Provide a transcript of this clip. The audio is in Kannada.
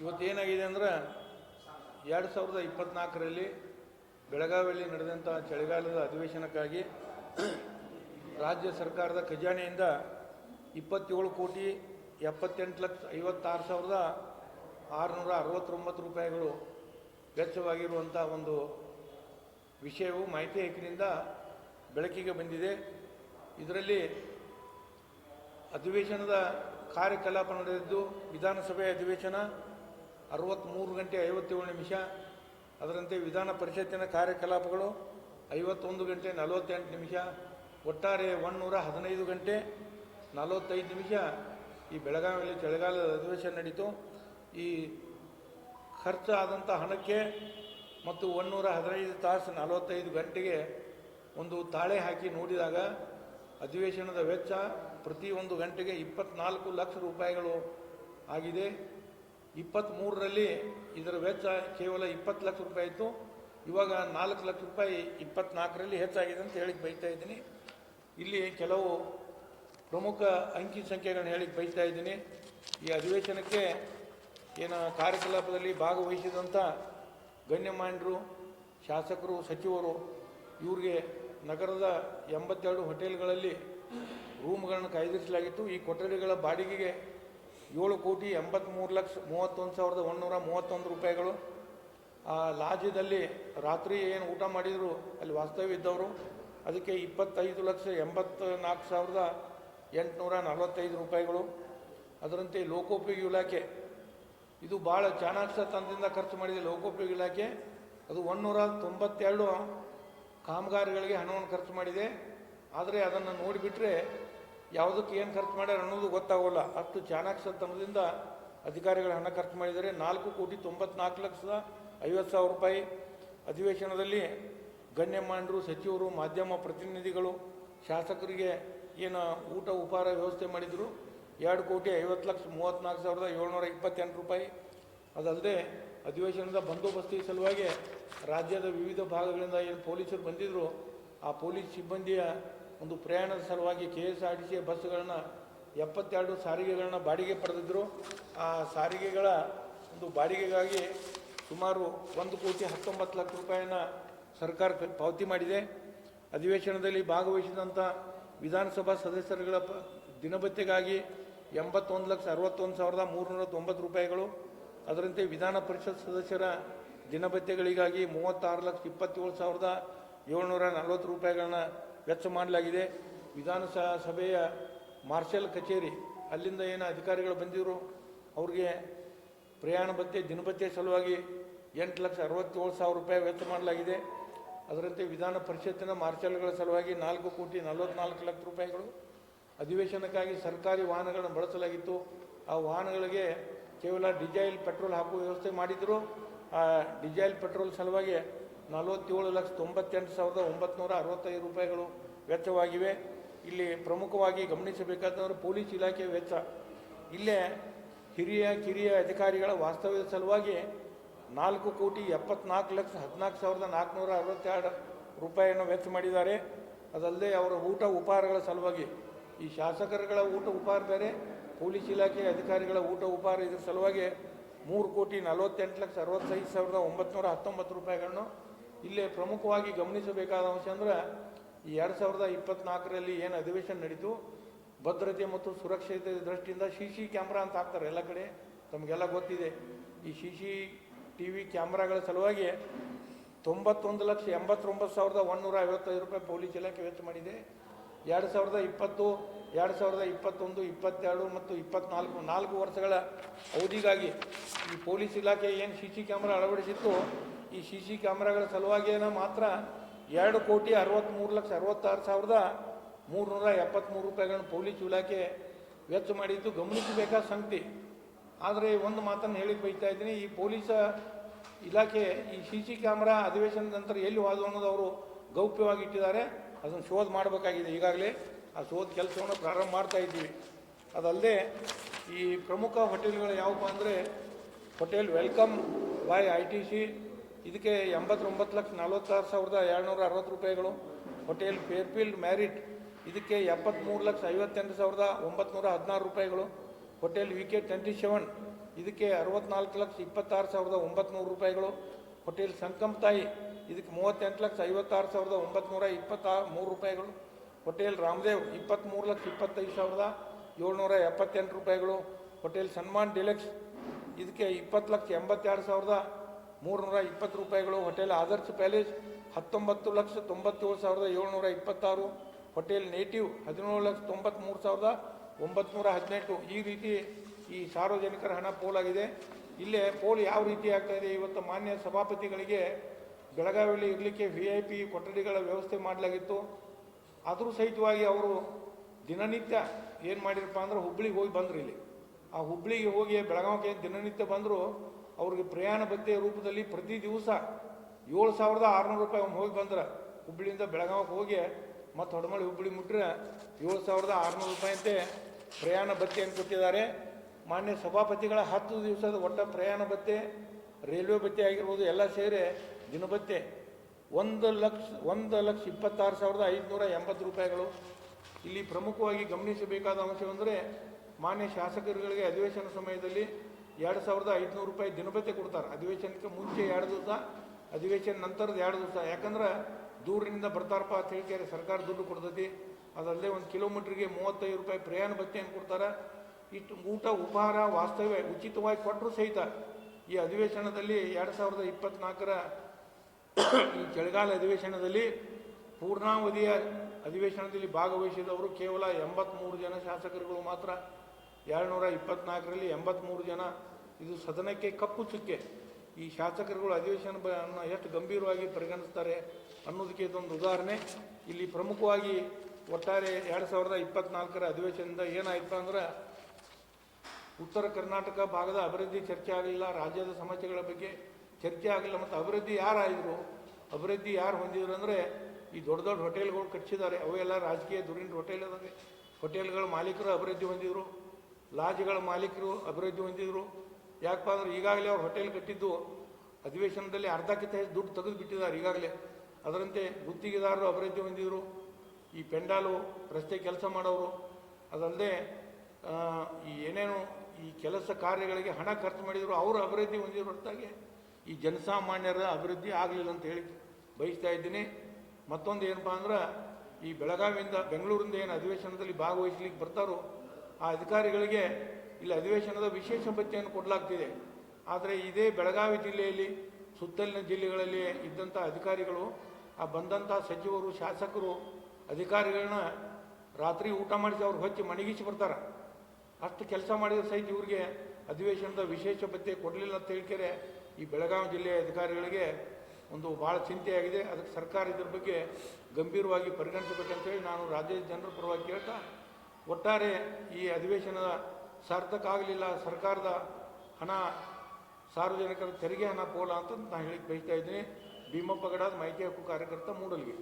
ಇವತ್ತೇನಾಗಿದೆ ಅಂದ್ರೆ ಎರಡು ಸಾವಿರದ ಇಪ್ಪತ್ನಾಲ್ಕರಲ್ಲಿ ಬೆಳಗಾವಿಯಲ್ಲಿ ನಡೆದಂಥ ಚಳಿಗಾಲದ ಅಧಿವೇಶನಕ್ಕಾಗಿ ರಾಜ್ಯ ಸರ್ಕಾರದ ಖಜಾನೆಯಿಂದ ಇಪ್ಪತ್ತೇಳು ಕೋಟಿ ಎಪ್ಪತ್ತೆಂಟು ಲಕ್ಷ ಐವತ್ತಾರು ಸಾವಿರದ ಆರುನೂರ ಅರವತ್ತೊಂಬತ್ತು ರೂಪಾಯಿಗಳು ವೆಚ್ಚವಾಗಿರುವಂಥ ಒಂದು ವಿಷಯವು ಮಾಹಿತಿ ಹಕ್ಕಿನಿಂದ ಬೆಳಕಿಗೆ ಬಂದಿದೆ. ಇದರಲ್ಲಿ ಅಧಿವೇಶನದ ಕಾರ್ಯಕಲಾಪ ನಡೆದಿದ್ದು ವಿಧಾನಸಭೆ ಅಧಿವೇಶನ ಅರವತ್ತ್ಮೂರು ಗಂಟೆ ಐವತ್ತೇಳು ನಿಮಿಷ. ಅದರಂತೆ ವಿಧಾನ ಪರಿಷತ್ತಿನ ಕಾರ್ಯಕಲಾಪಗಳು ಐವತ್ತೊಂದು ಗಂಟೆ ನಲವತ್ತೆಂಟು ನಿಮಿಷ. ಒಟ್ಟಾರೆ ಒನ್ನೂರ ಹದಿನೈದು ಗಂಟೆ ನಲವತ್ತೈದು ನಿಮಿಷ ಈ ಬೆಳಗಾವಿಯಲ್ಲಿ ಚಳಿಗಾಲದ ಅಧಿವೇಶನ ನಡೀತು. ಈ ಖರ್ಚಾದಂಥ ಹಣಕ್ಕೆ ಮತ್ತು ಒನ್ನೂರ ಹದಿನೈದು ತಾಸು ನಲವತ್ತೈದು ಗಂಟೆಗೆ ಒಂದು ತಾಳೆ ಹಾಕಿ ನೋಡಿದಾಗ ಅಧಿವೇಶನದ ವೆಚ್ಚ ಪ್ರತಿಯೊಂದು ಗಂಟೆಗೆ ಇಪ್ಪತ್ನಾಲ್ಕು ಲಕ್ಷ ರೂಪಾಯಿಗಳು ಆಗಿದೆ. ಇಪ್ಪತ್ತ್ಮೂರರಲ್ಲಿ ಇದರ ವೆಚ್ಚ ಕೇವಲ ಇಪ್ಪತ್ತು ಲಕ್ಷ ರೂಪಾಯಿ ಇತ್ತು. ಇವಾಗ ನಾಲ್ಕು ಲಕ್ಷ ರೂಪಾಯಿ ಇಪ್ಪತ್ನಾಲ್ಕರಲ್ಲಿ ಹೆಚ್ಚಾಗಿದೆ ಅಂತ ಹೇಳಿಕ್ಕೆ ಬೈತಾ ಇದ್ದೀನಿ. ಇಲ್ಲಿ ಕೆಲವು ಪ್ರಮುಖ ಅಂಕಿ ಸಂಖ್ಯೆಗಳನ್ನು ಹೇಳಿಕ್ಕೆ ಬೈತಾ ಇದ್ದೀನಿ. ಈ ಅಧಿವೇಶನಕ್ಕೆ ಏನು ಕಾರ್ಯಕಲಾಪದಲ್ಲಿ ಭಾಗವಹಿಸಿದಂಥ ಗಣ್ಯಮಾನ್ಯರು, ಶಾಸಕರು, ಸಚಿವರು, ಇವ್ರಿಗೆ ನಗರದ ಎಂಬತ್ತೆರಡು ಹೋಟೆಲ್ಗಳಲ್ಲಿ ರೂಮ್ಗಳನ್ನು ಕಾಯ್ದಿರಿಸಲಾಗಿತ್ತು. ಈ ಕೊಠಡಿಗಳ ಬಾಡಿಗೆಗೆ ಏಳು ಕೋಟಿ ಎಂಬತ್ತ್ಮೂರು ಲಕ್ಷ ಮೂವತ್ತೊಂದು ಸಾವಿರದ ಒಂದುನೂರ ಮೂವತ್ತೊಂದು ರೂಪಾಯಿಗಳು. ಆ ಲಾಜ್ಯದಲ್ಲಿ ರಾತ್ರಿ ಏನು ಊಟ ಮಾಡಿದರು, ಅಲ್ಲಿ ವಾಸ್ತವ್ಯ ಇದ್ದವರು, ಅದಕ್ಕೆ ಇಪ್ಪತ್ತೈದು ಲಕ್ಷ ಎಂಬತ್ತು ನಾಲ್ಕು ಸಾವಿರದ ಎಂಟುನೂರ ನಲವತ್ತೈದು ರೂಪಾಯಿಗಳು. ಅದರಂತೆ ಲೋಕೋಪಯೋಗಿ ಇಲಾಖೆ, ಇದು ಭಾಳ ಚಾಣಾಕ್ಷ ತಂದಿಂದ ಖರ್ಚು ಮಾಡಿದೆ ಲೋಕೋಪಯೋಗಿ ಇಲಾಖೆ. ಅದು ಒನ್ನೂರ ತೊಂಬತ್ತೆರಡು ಕಾಮಗಾರಿಗಳಿಗೆ ಹಣವನ್ನು ಖರ್ಚು ಮಾಡಿದೆ. ಆದರೆ ಅದನ್ನು ನೋಡಿಬಿಟ್ರೆ ಯಾವುದಕ್ಕೆ ಏನು ಖರ್ಚು ಮಾಡ್ಯಾರ ಅನ್ನೋದು ಗೊತ್ತಾಗೋಲ್ಲ. ಅಷ್ಟು ಚಾಣಾಕ್ಷತನದಿಂದ ಅಧಿಕಾರಿಗಳು ಹಣ ಖರ್ಚು ಮಾಡಿದರೆ ನಾಲ್ಕು ಕೋಟಿ ತೊಂಬತ್ನಾಲ್ಕು ಲಕ್ಷದ ಐವತ್ತು ಸಾವಿರ ರೂಪಾಯಿ ಅಧಿವೇಶನದಲ್ಲಿ ಗಣ್ಯಮಾನ್ಯರು ಸಚಿವರು, ಮಾಧ್ಯಮ ಪ್ರತಿನಿಧಿಗಳು, ಶಾಸಕರಿಗೆ ಏನು ಊಟ, ಉಪಹಾರ ವ್ಯವಸ್ಥೆ ಮಾಡಿದರು. ಎರಡು ಕೋಟಿ ಐವತ್ತು ಲಕ್ಷ ಮೂವತ್ತ್ನಾಲ್ಕು ಸಾವಿರದ ಏಳ್ನೂರ ಇಪ್ಪತ್ತೆಂಟು ರೂಪಾಯಿ. ಅದಲ್ಲದೆ ಅಧಿವೇಶನದ ಬಂದೋಬಸ್ತಿ ಸಲುವಾಗಿ ರಾಜ್ಯದ ವಿವಿಧ ಭಾಗಗಳಿಂದ ಏನು ಪೊಲೀಸರು ಬಂದಿದ್ದರು ಆ ಪೊಲೀಸ್ ಸಿಬ್ಬಂದಿಯ ಒಂದು ಪ್ರಯಾಣದ ಸಲುವಾಗಿ ಕೆ ಎಸ್ ಆರ್ ಟಿ ಸಿಯ ಬಸ್ಸುಗಳನ್ನ ಎಪ್ಪತ್ತೆರಡು ಸಾರಿಗೆಗಳನ್ನ ಬಾಡಿಗೆ ಪಡೆದಿದ್ದರು ಆ ಸಾರಿಗೆಗಳ ಒಂದು ಬಾಡಿಗೆಗಾಗಿ ಸುಮಾರು ಒಂದು ಕೋಟಿ ಹತ್ತೊಂಬತ್ತು ಲಕ್ಷ ರೂಪಾಯಿಯನ್ನು ಸರ್ಕಾರ ಪಾವತಿ ಮಾಡಿದೆ. ಅಧಿವೇಶನದಲ್ಲಿ ಭಾಗವಹಿಸಿದಂಥ ವಿಧಾನಸಭಾ ಸದಸ್ಯರುಗಳ ಪ, ದಿನಭತ್ಯೆಗಾಗಿ ಎಂಬತ್ತೊಂದು ಲಕ್ಷ ಅರವತ್ತೊಂದು ಸಾವಿರದ ಮೂರುನೂರ ತೊಂಬತ್ತು ರೂಪಾಯಿಗಳು. ಅದರಂತೆ ವಿಧಾನ ಪರಿಷತ್ ಸದಸ್ಯರ ದಿನಭತ್ಯೆಗಳಿಗಾಗಿ ಮೂವತ್ತಾರು ಲಕ್ಷ ಇಪ್ಪತ್ತೇಳು ಸಾವಿರದ ಏಳ್ನೂರ ನಲವತ್ತು ರೂಪಾಯಿಗಳನ್ನ ವೆಚ್ಚ ಮಾಡಲಾಗಿದೆ. ವಿಧಾನಸ ಸಭೆಯ ಮಾರ್ಷಲ್ ಕಚೇರಿ, ಅಲ್ಲಿಂದ ಏನು ಅಧಿಕಾರಿಗಳು ಬಂದಿದ್ರು, ಅವ್ರಿಗೆ ಪ್ರಯಾಣ ಭತ್ಯೆ ದಿನಭತ್ಯೆ ಸಲುವಾಗಿ ಎಂಟು ಲಕ್ಷ ಅರವತ್ತೇಳು ಸಾವಿರ ರೂಪಾಯಿ ವೆಚ್ಚ ಮಾಡಲಾಗಿದೆ. ಅದರಂತೆ ವಿಧಾನ ಪರಿಷತ್ತಿನ ಮಾರ್ಷಲ್ಗಳ ಸಲುವಾಗಿ ನಾಲ್ಕು ಕೋಟಿ ನಲವತ್ನಾಲ್ಕು ಲಕ್ಷ ರೂಪಾಯಿಗಳು ಅಧಿವೇಶನಕ್ಕಾಗಿ ಸರ್ಕಾರಿ ವಾಹನಗಳನ್ನು ಬಳಸಲಾಗಿತ್ತು. ಆ ವಾಹನಗಳಿಗೆ ಕೇವಲ ಡಿಜೈಲ್ ಪೆಟ್ರೋಲ್ ಹಾಕುವ ವ್ಯವಸ್ಥೆ ಮಾಡಿದ್ರು. ಆ ಡಿಜೈಲ್ ಪೆಟ್ರೋಲ್ ಸಲುವಾಗಿ ನಲವತ್ತೇಳು ಲಕ್ಷ ತೊಂಬತ್ತೆಂಟು ಸಾವಿರದ ಒಂಬತ್ನೂರ ಅರವತ್ತೈದು ರೂಪಾಯಿಗಳು ವೆಚ್ಚವಾಗಿವೆ. ಇಲ್ಲಿ ಪ್ರಮುಖವಾಗಿ ಗಮನಿಸಬೇಕಾದವರು ಪೊಲೀಸ್ ಇಲಾಖೆ ವೆಚ್ಚ. ಇಲ್ಲೇ ಹಿರಿಯ, ಕಿರಿಯ ಅಧಿಕಾರಿಗಳ ವಾಸ್ತವ್ಯದ ಸಲುವಾಗಿ ನಾಲ್ಕು ಕೋಟಿ ಎಪ್ಪತ್ನಾಲ್ಕು ಲಕ್ಷ ಹದಿನಾಲ್ಕು ಸಾವಿರದ ನಾಲ್ಕುನೂರ ಅರವತ್ತೆರಡು ರೂಪಾಯಿಯನ್ನು ವೆಚ್ಚ ಮಾಡಿದ್ದಾರೆ. ಅದಲ್ಲದೆ ಅವರ ಊಟ ಉಪಹಾರಗಳ ಸಲುವಾಗಿ ಈ ಶಾಸಕರುಗಳ ಊಟ ಉಪಹಾರ ಬೇರೆ, ಪೊಲೀಸ್ ಇಲಾಖೆ ಅಧಿಕಾರಿಗಳ ಊಟ ಉಪಹಾರ ಇದರ ಸಲುವಾಗಿ ಮೂರು ಕೋಟಿ ನಲವತ್ತೆಂಟು ಲಕ್ಷ ಅರವತ್ತೈದು ಸಾವಿರದ ಒಂಬತ್ನೂರ ಹತ್ತೊಂಬತ್ತು ರೂಪಾಯಿಗಳನ್ನು ಇಲ್ಲೇ ಪ್ರಮುಖವಾಗಿ ಗಮನಿಸಬೇಕಾದ ಅಂಶ ಅಂದ್ರೆ ಈ ಎರಡು ಸಾವಿರದ ಇಪ್ಪತ್ನಾಲ್ಕರಲ್ಲಿ ಏನು ಅಧಿವೇಶನ ನಡೀತು, ಭದ್ರತೆ ಮತ್ತು ಸುರಕ್ಷತೆ ದೃಷ್ಟಿಯಿಂದ ಸಿ ಸಿ ಕ್ಯಾಮ್ರಾ ಅಂತ ಹಾಕ್ತಾರೆ ಎಲ್ಲ ಕಡೆ, ತಮಗೆಲ್ಲ ಗೊತ್ತಿದೆ. ಈ ಸಿ ಸಿ ಟಿ ವಿ ಕ್ಯಾಮ್ರಾಗಳ ಸಲುವಾಗಿ ತೊಂಬತ್ತೊಂದು ಲಕ್ಷ ಎಂಬತ್ತೊಂಬತ್ತು ಸಾವಿರದ ಒಂದುನೂರ ಐವತ್ತೈದು ರೂಪಾಯಿ ಪೊಲೀಸ್ ಇಲಾಖೆ ವೆಚ್ಚ ಮಾಡಿದೆ. ಎರಡು ಸಾವಿರದ ಇಪ್ಪತ್ತು, ಎರಡು ಸಾವಿರದ ಇಪ್ಪತ್ತೊಂದು, ಇಪ್ಪತ್ತೆರಡು ಮತ್ತು ಇಪ್ಪತ್ನಾಲ್ಕು ನಾಲ್ಕು ವರ್ಷಗಳ ಅವಧಿಗಾಗಿ ಈ ಪೊಲೀಸ್ ಇಲಾಖೆ ಏನು ಸಿ ಸಿ ಕ್ಯಾಮ್ರಾ ಅಳವಡಿಸಿತ್ತು, ಈ ಸಿ ಸಿ ಕ್ಯಾಮ್ರಾಗಳ ಸಲುವಾಗಿನ ಮಾತ್ರ ಎರಡು ಕೋಟಿ ಅರವತ್ತ್ಮೂರು ಲಕ್ಷ ಅರವತ್ತಾರು ಸಾವಿರದ ಮೂರುನೂರ ಎಪ್ಪತ್ತ್ಮೂರು ರೂಪಾಯಿಗಳನ್ನು ಪೊಲೀಸ್ ಇಲಾಖೆ ವೆಚ್ಚ ಮಾಡಿದ್ದು ಗಮನಿಸಬೇಕಾದ ಸಂಗತಿ. ಆದರೆ ಒಂದು ಮಾತನ್ನು ಹೇಳಿ ಬೈತಾ ಇದ್ದೀನಿ, ಈ ಪೊಲೀಸ ಇಲಾಖೆ ಈ ಸಿ ಸಿ ಕ್ಯಾಮ್ರಾ ಅಧಿವೇಶನದ ನಂತರ ಎಲ್ಲಿ ಹೋದವು ಅನ್ನೋದು ಅವರು ಗೌಪ್ಯವಾಗಿ ಇಟ್ಟಿದ್ದಾರೆ. ಅದನ್ನು ಶೋಧ ಮಾಡಬೇಕಾಗಿದೆ. ಈಗಾಗಲೇ ಆ ಶೋಧ ಕೆಲಸವನ್ನು ಪ್ರಾರಂಭ ಮಾಡ್ತಾ ಇದ್ದೀವಿ. ಅದಲ್ಲದೆ ಈ ಪ್ರಮುಖ ಹೋಟೆಲ್ಗಳು ಯಾವಪ್ಪ ಅಂದರೆ hotel welcome by I T C, ಇದಕ್ಕೆ ಎಂಬತ್ತೊಂಬತ್ತು ಲಕ್ಷ ನಲವತ್ತಾರು ಸಾವಿರದ ಏಳ್ನೂರ ಅರವತ್ತು ರೂಪಾಯಿಗಳು. ಹೋಟೆಲ್ ಫೇರ್ಫೀಲ್ಡ್ ಮ್ಯಾರಿಟ್ ಇದಕ್ಕೆ ಎಪ್ಪತ್ತ್ಮೂರು ಲಕ್ಷ ಐವತ್ತೆಂಟು ಸಾವಿರದ ಒಂಬತ್ನೂರ ಹದಿನಾರು ರೂಪಾಯಿಗಳು. Hotel V K twenty seven ಇದಕ್ಕೆ ಅರವತ್ನಾಲ್ಕು ಲಕ್ಷ ಇಪ್ಪತ್ತಾರು ಸಾವಿರದ ಒಂಬತ್ನೂರು ರೂಪಾಯಿಗಳು. ಹೋಟೆಲ್ ಸಂಕಮ್ ತಾಯಿ ಇದಕ್ಕೆ ಮೂವತ್ತೆಂಟು ಲಕ್ಷ ಐವತ್ತಾರು ಸಾವಿರದ ಒಂಬತ್ನೂರ ಇಪ್ಪತ್ತಾ ಮೂರು ರೂಪಾಯಿಗಳು. ಹೋಟೆಲ್ ರಾಮದೇವ್ ಇಪ್ಪತ್ತ್ಮೂರು ಲಕ್ಷ ಇಪ್ಪತ್ತೈದು ಸಾವಿರದ ಏಳ್ನೂರ ಎಪ್ಪತ್ತೆಂಟು ರೂಪಾಯಿಗಳು. ಹೋಟೆಲ್ ಸನ್ಮಾನ್ ಡಿಲೆಕ್ಸ್ ಇದಕ್ಕೆ ಇಪ್ಪತ್ತು ಲಕ್ಷ ಎಂಬತ್ತೆರಡು ಸಾವಿರದ ಮೂರುನೂರ ಇಪ್ಪತ್ತು ರೂಪಾಯಿಗಳು. ಹೋಟೆಲ್ ಆದರ್ಶ್ ಪ್ಯಾಲೇಸ್ ಹತ್ತೊಂಬತ್ತು ಲಕ್ಷ ತೊಂಬತ್ತೇಳು ಸಾವಿರದ ಏಳ್ನೂರ ಇಪ್ಪತ್ತಾರು. ಹೋಟೆಲ್ ನೇಟಿವ್ ಹದಿನೇಳು ಲಕ್ಷ ತೊಂಬತ್ತ್ಮೂರು ಸಾವಿರದ ಒಂಬತ್ನೂರ ಹದಿನೆಂಟು. ಈ ರೀತಿ ಈ ಸಾರ್ವಜನಿಕರ ಹಣ ಪೋಲಾಗಿದೆ. ಇಲ್ಲೇ ಪೋಲ್ ಯಾವ ರೀತಿ ಆಗ್ತಾಯಿದೆ ಇವತ್ತು ಮಾನ್ಯ ಸಭಾಪತಿಗಳಿಗೆ ಬೆಳಗಾವಿಯಲ್ಲಿ ಇರಲಿಕ್ಕೆ ವಿ ಐ ಪಿ ಕೊಠಡಿಗಳ ವ್ಯವಸ್ಥೆ ಮಾಡಲಾಗಿತ್ತು. ಆದರೂ ಸಹಿತವಾಗಿ ಅವರು ದಿನನಿತ್ಯ ಏನು ಮಾಡಿರಪ್ಪ ಅಂದ್ರೆ ಹುಬ್ಬಳ್ಳಿಗೆ ಹೋಗಿ ಬಂದ್ರು ಇಲ್ಲಿ. ಆ ಹುಬ್ಳಿಗೆ ಹೋಗಿ ಬೆಳಗಾವಿಗೆ ದಿನನಿತ್ಯ ಬಂದರು ಅವ್ರಿಗೆ ಪ್ರಯಾಣ ಭತ್ಯೆ ರೂಪದಲ್ಲಿ ಪ್ರತಿ ದಿವಸ ಏಳು ಸಾವಿರದ ಆರುನೂರು ರೂಪಾಯಿ ಅವ್ನು ಹೋಗಿ ಬಂದ್ರೆ. ಹುಬ್ಳಿಯಿಂದ ಬೆಳಗಾವಿಗೆ ಹೋಗಿ ಮತ್ತು ಹೊಡಮಳ್ಳಿ ಹುಬ್ಬಳ್ಳಿ ಮುಟ್ಟರೆ ಏಳು ಸಾವಿರದ ಆರುನೂರು ರೂಪಾಯಿ ಅಂತೆ ಪ್ರಯಾಣ ಭತ್ಯೆಯನ್ನು ಕೊಟ್ಟಿದ್ದಾರೆ. ಮಾನ್ಯ ಸಭಾಪತಿಗಳ ಹತ್ತು ದಿವಸದ ಒಟ್ಟ ಪ್ರಯಾಣ ಭತ್ಯೆ, ರೈಲ್ವೆ ಭತ್ಯೆ ಆಗಿರ್ಬೋದು ಎಲ್ಲ ಸೇರಿ ದಿನಭತ್ಯೆ ಒಂದು ಲಕ್ಷ ಒಂದು ಲಕ್ಷ ಇಪ್ಪತ್ತಾರು ಸಾವಿರದ ಐದುನೂರ ಎಂಬತ್ತು ರೂಪಾಯಿಗಳು. ಇಲ್ಲಿ ಪ್ರಮುಖವಾಗಿ ಗಮನಿಸಬೇಕಾದ ಅಂಶವೆಂದರೆ ಮಾನ್ಯ ಶಾಸಕರುಗಳಿಗೆ ಅಧಿವೇಶನ ಸಮಯದಲ್ಲಿ ಎರಡು ಸಾವಿರದ ಐದುನೂರು ರೂಪಾಯಿ ದಿನಭತ್ಯೆ ಕೊಡ್ತಾರೆ. ಅಧಿವೇಶನಕ್ಕೆ ಮುಂಚೆ ಎರಡು ದಿವಸ, ಅಧಿವೇಶನ ನಂತರದ ಎರಡು ದಿವಸ. ಯಾಕಂದ್ರೆ ದೂರಿನಿಂದ ಬರ್ತಾರಪ್ಪ ಅಂತ ಹೇಳ್ತಾರೆ ಸರ್ಕಾರ ದುಡ್ಡು ಕೊಡ್ತೈತಿ. ಅದಲ್ಲದೆ ಒಂದು ಕಿಲೋಮೀಟ್ರಿಗೆ ಮೂವತ್ತೈದು ರೂಪಾಯಿ ಪ್ರಯಾಣ ಭತ್ಯೆಯನ್ನು ಕೊಡ್ತಾರೆ. ಇಷ್ಟು ಊಟ, ಉಪಹಾರ, ವಾಸ್ತವ್ಯ ಉಚಿತವಾಗಿ ಕೊಟ್ಟರು ಸಹಿತ ಈ ಅಧಿವೇಶನದಲ್ಲಿ ಎರಡು ಸಾವಿರದ ಇಪ್ಪತ್ನಾಲ್ಕರ ಈ ಚಳಿಗಾಲ ಅಧಿವೇಶನದಲ್ಲಿ ಪೂರ್ಣಾವಧಿಯ ಅಧಿವೇಶನದಲ್ಲಿ ಭಾಗವಹಿಸಿದವರು ಕೇವಲ ಎಂಬತ್ತ್ಮೂರು ಜನ ಶಾಸಕರುಗಳು ಮಾತ್ರ. ಏಳ್ನೂರ ಇಪ್ಪತ್ನಾಲ್ಕರಲ್ಲಿ ಎಂಬತ್ತ್ಮೂರು ಜನ. ಇದು ಸದನಕ್ಕೆ ಕಪ್ಪು ಚುಕ್ಕೆ. ಈ ಶಾಸಕರುಗಳು ಅಧಿವೇಶನ ಎಷ್ಟು ಗಂಭೀರವಾಗಿ ಪರಿಗಣಿಸ್ತಾರೆ ಅನ್ನೋದಕ್ಕೆ ಇದೊಂದು ಉದಾಹರಣೆ. ಇಲ್ಲಿ ಪ್ರಮುಖವಾಗಿ ಒಟ್ಟಾರೆ ಎರಡು ಸಾವಿರದ ಇಪ್ಪತ್ನಾಲ್ಕರ ಅಧಿವೇಶನದಿಂದ ಏನಾಯಿತು ಅಂದ್ರೆ ಉತ್ತರ ಕರ್ನಾಟಕ ಭಾಗದ ಅಭಿವೃದ್ಧಿ ಚರ್ಚೆ ಆಗಲಿಲ್ಲ. ರಾಜ್ಯದ ಸಮಸ್ಯೆಗಳ ಬಗ್ಗೆ ಚರ್ಚೆ ಆಗಲಿಲ್ಲ ಮತ್ತು ಅಭಿವೃದ್ಧಿ ಯಾರು ಆಯಿದ್ರು ಅಭಿವೃದ್ಧಿ ಯಾರು ಹೊಂದಿದ್ರು ಅಂದರೆ ಈ ದೊಡ್ಡ ದೊಡ್ಡ ಹೋಟೆಲ್ಗಳು ಕಟ್ಟಿಸಿದ್ದಾರೆ ಅವೆಲ್ಲ ರಾಜಕೀಯ ದುರಿನ ಹೋಟೆಲ್ ಅದಾವೆ. ಹೋಟೆಲ್ಗಳ ಮಾಲೀಕರು ಅಭಿವೃದ್ಧಿ ಹೊಂದಿದ್ರು. ಲಾಜ್ಗಳ ಮಾಲೀಕರು ಅಭಿವೃದ್ಧಿ ಹೊಂದಿದ್ರು. ಯಾಕಪ್ಪ ಅಂದ್ರೆ ಈಗಾಗಲೇ ಅವ್ರು ಹೋಟೆಲ್ ಕಟ್ಟಿದ್ದು ಅಧಿವೇಶನದಲ್ಲಿ ಅರ್ಧಕ್ಕಿಂತ ಹೆಚ್ಚು ದುಡ್ಡು ತೆಗೆದು ಬಿಟ್ಟಿದ್ದಾರೆ ಈಗಾಗಲೇ. ಅದರಂತೆ ಗುತ್ತಿಗೆದಾರರು ಅಭಿವೃದ್ಧಿ ಹೊಂದಿದ್ರು. ಈ ಪೆಂಡಾಲು ರಸ್ತೆ ಕೆಲಸ ಮಾಡೋರು. ಅದಲ್ಲದೆ ಈ ಏನೇನು ಈ ಕೆಲಸ ಕಾರ್ಯಗಳಿಗೆ ಹಣ ಖರ್ಚು ಮಾಡಿದ್ರು, ಅವರು ಅಭಿವೃದ್ಧಿ ಹೊಂದಿರೋ ಹೊರತಾಗಿ. ಈ ಜನಸಾಮಾನ್ಯರ ಅಭಿವೃದ್ಧಿ ಆಗಲಿಲ್ಲ ಅಂತ ಹೇಳಿ ಬಯಸ್ತಾ ಇದ್ದೀನಿ. ಮತ್ತೊಂದು ಏನಪ್ಪಾ ಅಂದ್ರೆ, ಈ ಬೆಳಗಾವಿಯಿಂದ ಬೆಂಗಳೂರಿಂದ ಏನು ಅಧಿವೇಶನದಲ್ಲಿ ಭಾಗವಹಿಸ್ಲಿಕ್ಕೆ ಬರ್ತಾರೋ ಆ ಅಧಿಕಾರಿಗಳಿಗೆ ಇಲ್ಲಿ ಅಧಿವೇಶನದ ವಿಶೇಷ ಭತ್ಯೆಯನ್ನು ಕೊಡಲಾಗ್ತಿದೆ. ಆದರೆ ಇದೇ ಬೆಳಗಾವಿ ಜಿಲ್ಲೆಯಲ್ಲಿ, ಸುತ್ತಲಿನ ಜಿಲ್ಲೆಗಳಲ್ಲಿ ಇದ್ದಂಥ ಅಧಿಕಾರಿಗಳು, ಆ ಬಂದಂಥ ಸಚಿವರು, ಶಾಸಕರು, ಅಧಿಕಾರಿಗಳನ್ನ ರಾತ್ರಿ ಊಟ ಮಾಡಿಸಿ ಅವ್ರು ಹೊಚ್ಚಿ ಮಣಗಿಸಿ ಬರ್ತಾರೆ. ಅಷ್ಟು ಕೆಲಸ ಮಾಡಿದ ಸಹಿತ ಇವ್ರಿಗೆ ಅಧಿವೇಶನದ ವಿಶೇಷ ಭತ್ಯೆ ಕೊಡಲಿಲ್ಲ ಅಂತ ಹೇಳ್ಕೆರೆ ಈ ಬೆಳಗಾವಿ ಜಿಲ್ಲೆಯ ಅಧಿಕಾರಿಗಳಿಗೆ ಒಂದು ಭಾಳ ಚಿಂತೆಯಾಗಿದೆ. ಅದಕ್ಕೆ ಸರ್ಕಾರ ಇದ್ರ ಬಗ್ಗೆ ಗಂಭೀರವಾಗಿ ಪರಿಗಣಿಸಬೇಕಂತೇಳಿ ನಾನು ರಾಜ್ಯದ ಜನರ ಪರವಾಗಿ ಕೇಳ್ತಾ ಒಟ್ಟಾರೆ ಈ ಅಧಿವೇಶನದ ಸಾರ್ಥಕ ಆಗಲಿಲ್ಲ. ಸರ್ಕಾರದ ಹಣ, ಸಾರ್ವಜನಿಕರ ತೆರಿಗೆ ಹಣ ಪೋಲ ಅಂತ ನಾನು ಹೇಳಿ ಬಯಸ್ತಾ ಇದ್ದೀನಿ. ಭೀಮಪ್ಪಗಡ ಮೈಕೆ ಹಕ್ಕು ಕಾರ್ಯಕರ್ತ ಮೂಡಲ್ಗೆ.